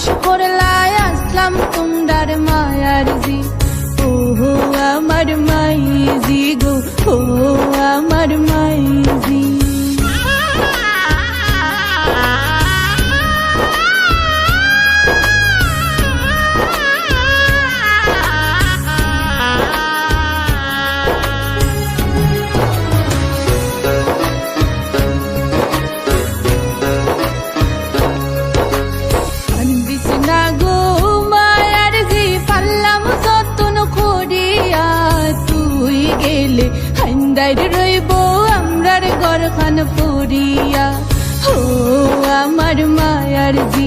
মানুষ করলায় আসলাম তোমরার মায়ার জি গেলে হান্দার রইব আমরার গরখান পড়িয়া ও আমার মায়ার জি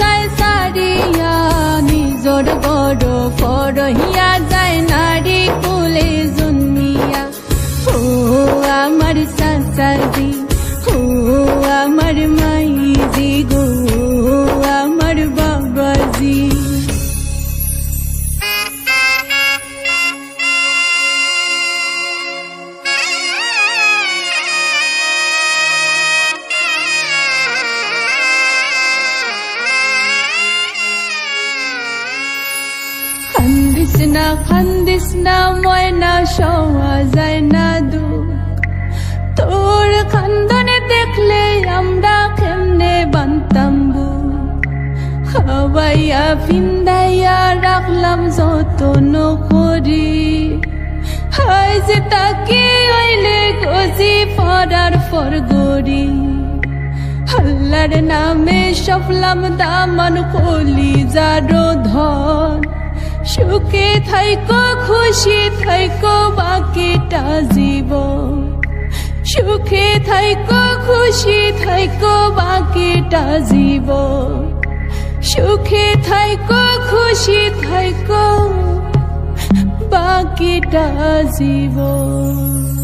যায় সারিয়া নিজর বড় ফরহিয়া যায় নারী কুলে জন্মিয়া ও আমার সাসাজি খান্দিস না ময়না সওয়া যায় না দুঃখ তোর খান্দনে দেখলে আমরা কেমনে বান্তাম বুক। খাওয়াইয়া ফিন্দাইয়া রাখলাম যতন করি। হাই যে তাকে হইলে গজি পড়ার পর গড়ি। আল্লাহর নামে সফলাম দামান কলি যারো ধন। সুখে থাইকো, খুশি থাইকো বাকিটা জীবন। সুখে থাইকো, খুশি থাইকো বাকিটা জীবন। সুখে থাইকো, খুশি থাইকো বাকিটা জীবন।